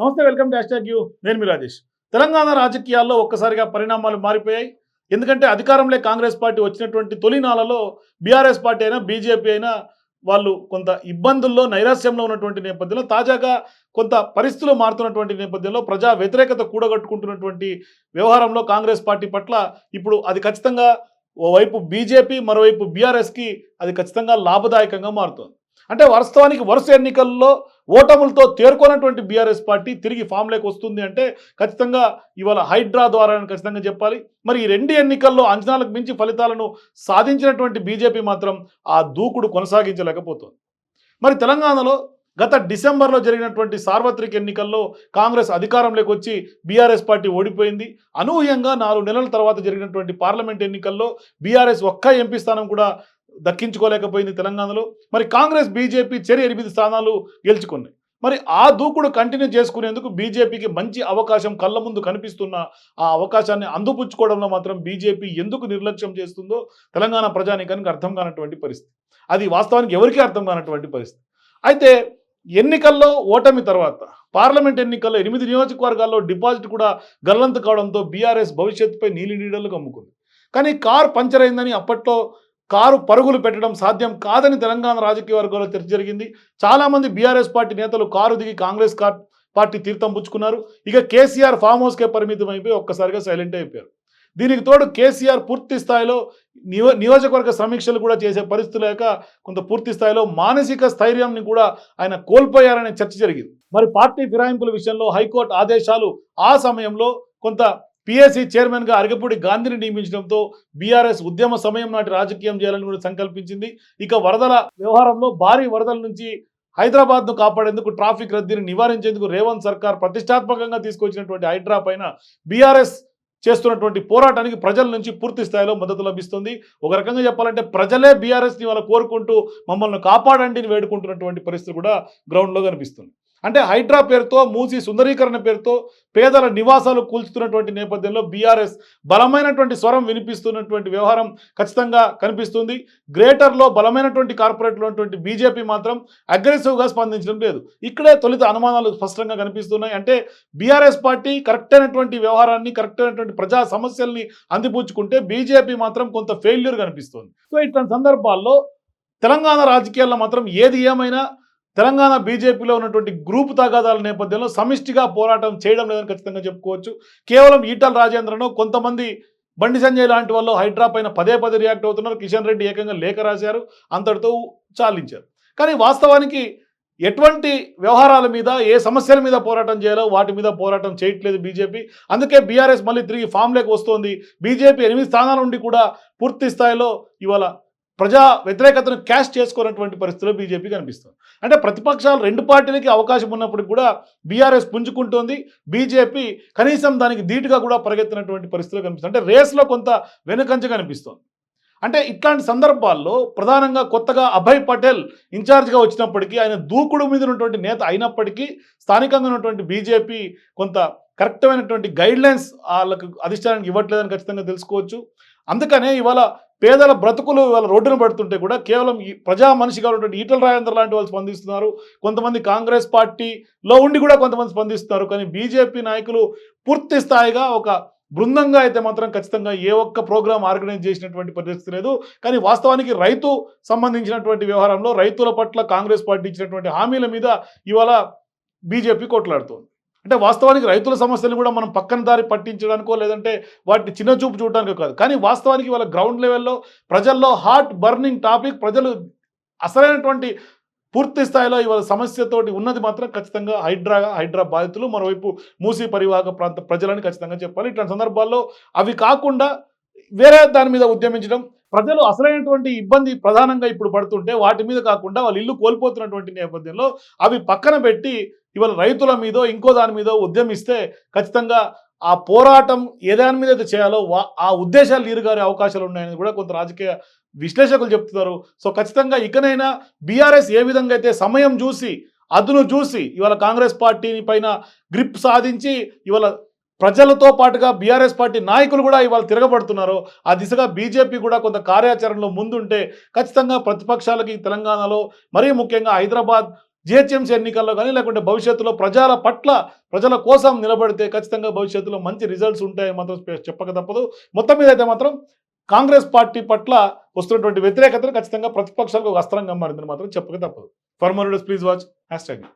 నమస్తే welcome to hash you. నేను మీ రాజేష్. తెలంగాణ రాజకీయాల్లో ఒక్కసారిగా పరిణామాలు మారిపోయాయి. ఎందుకంటే అధికారంలో కాంగ్రెస్ పార్టీ వచ్చినటువంటి తొలినాలలో బీఆర్ఎస్ పార్టీ అయినా బీజేపీ అయినా వాళ్ళు కొంత ఇబ్బందుల్లో నైరాశ్యంలో ఉన్నటువంటి నేపథ్యంలో తాజాగా కొంత పరిస్థితులు మారుతున్నటువంటి నేపథ్యంలో ప్రజా వ్యతిరేకత కూడగట్టుకుంటున్నటువంటి వ్యవహారంలో కాంగ్రెస్ పార్టీ పట్ల ఇప్పుడు అది ఖచ్చితంగా ఓవైపు బీజేపీ మరోవైపు బీఆర్ఎస్కి అది ఖచ్చితంగా లాభదాయకంగా మారుతుంది. అంటే వాస్తవానికి వరుస ఎన్నికల్లో ఓటములతో తేరుకోనటువంటి బీఆర్ఎస్ పార్టీ తిరిగి ఫామ్లోకి వస్తుంది అంటే ఖచ్చితంగా ఇవాళ హైడ్రా ద్వారా ఖచ్చితంగా చెప్పాలి. మరి ఈ రెండు ఎన్నికల్లో అంచనాలకు మించి ఫలితాలను సాధించినటువంటి బీజేపీ మాత్రం ఆ దూకుడు కొనసాగించలేకపోతుంది. మరి తెలంగాణలో గత డిసెంబర్లో జరిగినటువంటి సార్వత్రిక ఎన్నికల్లో కాంగ్రెస్ అధికారంలోకి వచ్చి బీఆర్ఎస్ పార్టీ ఓడిపోయింది. అనూహ్యంగా నాలుగు నెలల తర్వాత జరిగినటువంటి పార్లమెంట్ ఎన్నికల్లో బీఆర్ఎస్ ఒక్క ఎంపీ స్థానం కూడా దక్కించుకోలేకపోయింది తెలంగాణలో. మరి కాంగ్రెస్ బీజేపీ చెరి ఎనిమిది స్థానాలు గెలుచుకున్నాయి. మరి ఆ దూకుడు కంటిన్యూ చేసుకునేందుకు బీజేపీకి మంచి అవకాశం కళ్ళ ముందు కనిపిస్తున్న ఆ అవకాశాన్ని అందుపుచ్చుకోవడంలో మాత్రం బీజేపీ ఎందుకు నిర్లక్ష్యం చేస్తుందో తెలంగాణ ప్రజానీకానికి అర్థం కానటువంటి పరిస్థితి. అది వాస్తవానికి ఎవరికీ అర్థం కానటువంటి పరిస్థితి. అయితే ఎన్నికల్లో ఓటమి తర్వాత పార్లమెంట్ ఎన్నికల్లో ఎనిమిది నియోజకవర్గాల్లో డిపాజిట్ కూడా గల్లంత కావడంతో బీఆర్ఎస్ భవిష్యత్తుపై నీలి నీడలు కమ్ముకుంది. కానీ కార్ పంచర్ అయిందని అప్పట్లో కారు పరుగులు పెట్టడం సాధ్యం కాదని తెలంగాణ రాజకీయ వర్గాల్లో చర్చ జరిగింది. చాలామంది బీఆర్ఎస్ పార్టీ నేతలు కారు దిగి కాంగ్రెస్ కార్ పార్టీ తీర్థం పుచ్చుకున్నారు. ఇక కేసీఆర్ ఫామ్ హౌస్కే పరిమితం అయిపోయి ఒక్కసారిగా సైలెంట్ అయిపోయారు. దీనికి తోడు కేసీఆర్ పూర్తి స్థాయిలో నియో నియోజకవర్గ సమీక్షలు కూడా చేసే పరిస్థితి లేక కొంత పూర్తి స్థాయిలో మానసిక స్థైర్యాన్ని కూడా ఆయన కోల్పోయారనే చర్చ జరిగింది. మరి పార్టీ ఫిరాయింపుల విషయంలో హైకోర్టు ఆదేశాలు ఆ సమయంలో కొంత పిఎస్సి చైర్మన్గా అరగపూడి గాంధీని నియమించడంతో బీఆర్ఎస్ ఉద్యమ సమయం నాటి రాజకీయం చేయాలని కూడా సంకల్పించింది. ఇక వరదల వ్యవహారంలో భారీ వరదల నుంచి హైదరాబాద్ను కాపాడేందుకు ట్రాఫిక్ రద్దీని నివారించేందుకు రేవంత్ సర్కార్ ప్రతిష్టాత్మకంగా తీసుకొచ్చినటువంటి హైడ్రా పైన బీఆర్ఎస్ చేస్తున్నటువంటి పోరాటానికి ప్రజల నుంచి పూర్తి స్థాయిలో మద్దతు లభిస్తుంది. ఒక రకంగా చెప్పాలంటే ప్రజలే బీఆర్ఎస్ని వాళ్ళ కోరుకుంటూ మమ్మల్ని కాపాడండి అని వేడుకుంటున్నటువంటి పరిస్థితి కూడా గ్రౌండ్లో కనిపిస్తుంది. అంటే హైడ్రా పేరుతో మూసి సుందరీకరణ పేరుతో పేదల నివాసాలు కూల్చుతున్నటువంటి నేపథ్యంలో బీఆర్ఎస్ బలమైనటువంటి స్వరం వినిపిస్తున్నటువంటి వ్యవహారం ఖచ్చితంగా కనిపిస్తుంది. గ్రేటర్లో బలమైనటువంటి కార్పొరేట్లో ఉన్నటువంటి బీజేపీ మాత్రం అగ్రెసివ్గా స్పందించడం లేదు. ఇక్కడే తొలిత అనుమానాలు స్పష్టంగా కనిపిస్తున్నాయి. అంటే బీఆర్ఎస్ పార్టీ కరెక్ట్ అయినటువంటి వ్యవహారాన్ని కరెక్ట్ అయినటువంటి ప్రజా సమస్యల్ని అందిపుచ్చుకుంటే బీజేపీ మాత్రం కొంత ఫెయిల్యూర్ కనిపిస్తుంది. సో ఇట్లాంటి సందర్భాల్లో తెలంగాణ రాజకీయాల్లో మాత్రం ఏది ఏమైనా తెలంగాణ బీజేపీలో ఉన్నటువంటి గ్రూప్ తగాదాల నేపథ్యంలో సమిష్టిగా పోరాటం చేయడం లేదని ఖచ్చితంగా చెప్పుకోవచ్చు. కేవలం ఈటల రాజేంద్రను కొంతమంది బండి సంజయ్ లాంటి వాళ్ళు హైడ్రా పైన పదే పదే రియాక్ట్ అవుతున్నారు. కిషన్ రెడ్డి ఏకంగా లేఖ రాశారు. అంతటితో చాలించారు. కానీ వాస్తవానికి ఎటువంటి వ్యవహారాల మీద ఏ సమస్యల మీద పోరాటం చేయాలో వాటి మీద పోరాటం చేయట్లేదు బీజేపీ. అందుకే బీఆర్ఎస్ మళ్ళీ తిరిగి ఫామ్లోకి వస్తోంది. బీజేపీ ఎనిమిది స్థానాల నుండి కూడా పూర్తి స్థాయిలో ఇవాళ ప్రజా వ్యతిరేకతను క్యాష్ చేసుకున్నటువంటి పరిస్థితిలో బీజేపీ కనిపిస్తుంది. అంటే ప్రతిపక్షాలు రెండు పార్టీలకి అవకాశం ఉన్నప్పటికి కూడా బీఆర్ఎస్ పుంజుకుంటోంది. బీజేపీ కనీసం దానికి ధీటుగా కూడా పరిగెత్తినటువంటి పరిస్థితిలో కనిపిస్తుంది. అంటే రేస్లో కొంత వెనుకంచ కనిపిస్తుంది. అంటే ఇట్లాంటి సందర్భాల్లో ప్రధానంగా కొత్తగా అభయ్ పటేల్ ఇన్ఛార్జ్గా వచ్చినప్పటికీ ఆయన దూకుడు మీద ఉన్నటువంటి నేత అయినప్పటికీ స్థానికంగా ఉన్నటువంటి బీజేపీ కొంత కరెక్టమైనటువంటి గైడ్లైన్స్ వాళ్ళకు అధిష్టానానికి ఇవ్వట్లేదని ఖచ్చితంగా తెలుసుకోవచ్చు. అందుకనే ఇవాళ పేదల బ్రతుకులు వాళ్ళ రోడ్డున పడుతుంటే కూడా కేవలం ఈ ప్రజా మనిషిగా ఉన్నటువంటి ఈటల రాజేంద్ర లాంటి వాళ్ళు స్పందిస్తున్నారు. కొంతమంది కాంగ్రెస్ పార్టీలో ఉండి కూడా కొంతమంది స్పందిస్తున్నారు. కానీ బీజేపీ నాయకులు పూర్తి స్థాయిగా ఒక బృందంగా అయితే మాత్రం ఖచ్చితంగా ఏ ఒక్క ప్రోగ్రామ్ ఆర్గనైజ్ చేసినటువంటి పరిస్థితి లేదు. కానీ వాస్తవానికి రైతు సంబంధించినటువంటి వ్యవహారంలో రైతుల పట్ల కాంగ్రెస్ పార్టీ ఇచ్చినటువంటి హామీల మీద ఇవాళ బీజేపీ కొట్లాడుతోంది. అంటే వాస్తవానికి రైతుల సమస్యలు కూడా మనం పక్కన దారి పట్టించడానికో లేదంటే వాటిని చిన్న చూపు చూడడానికో కాదు. కానీ వాస్తవానికి వాళ్ళ గ్రౌండ్ లెవెల్లో ప్రజల్లో హార్ట్ బర్నింగ్ టాపిక్ ప్రజలు అసలైనటువంటి పూర్తి స్థాయిలో ఇవాళ సమస్యతోటి ఉన్నది మాత్రం ఖచ్చితంగా హైడ్రా హైడ్రా బాధితులు. మరోవైపు మూసీ పరివాహక ప్రాంత ప్రజలని ఖచ్చితంగా చెప్పాలి. ఇట్లాంటి సందర్భాల్లో అవి కాకుండా వేరే దాని మీద ఉద్యమించడం ప్రజలు అసలైనటువంటి ఇబ్బంది ప్రధానంగా ఇప్పుడు పడుతుంటే వాటి మీద కాకుండా వాళ్ళు ఇల్లు కోల్పోతున్నటువంటి నేపథ్యంలో అవి పక్కన పెట్టి ఇవాళ రైతుల మీదో ఇంకో దాని మీదో ఉద్యమిస్తే ఖచ్చితంగా ఆ పోరాటం ఏ దాని మీద అయితే చేయాలో వా- ఆ ఉద్దేశాలు నీరుగారే అవకాశాలు ఉన్నాయని కూడా కొంత రాజకీయ విశ్లేషకులు చెప్తున్నారు. సో ఖచ్చితంగా ఇకనైనా బీఆర్ఎస్ ఏ విధంగా అయితే సమయం చూసి అదును చూసి ఇవాళ కాంగ్రెస్ పార్టీని పైన గ్రిప్ సాధించి ఇవాళ ప్రజలతో పాటుగా బీఆర్ఎస్ పార్టీ నాయకులు కూడా ఇవాళ తిరగబడుతున్నారు ఆ దిశగా బీజేపీ కూడా కొంత కార్యాచరణలో ముందుంటే ఖచ్చితంగా ప్రతిపక్షాలకి తెలంగాణలో మరీ ముఖ్యంగా హైదరాబాద్ జిహెచ్ఎంసీ ఎన్నికల్లో కానీ లేకుంటే భవిష్యత్తులో ప్రజల పట్ల ప్రజల కోసం నిలబడితే ఖచ్చితంగా భవిష్యత్తులో మంచి రిజల్ట్స్ ఉంటాయని మాత్రం చెప్పక తప్పదు. మొత్తం మీద అయితే మాత్రం కాంగ్రెస్ పార్టీ పట్ల వస్తున్నటువంటి వ్యతిరేకతను ఖచ్చితంగా ప్రతిపక్షాలకు ఒక అస్త్రంగా మారిందని మాత్రం చెప్పక తప్పదు. For more please watch. Hashtag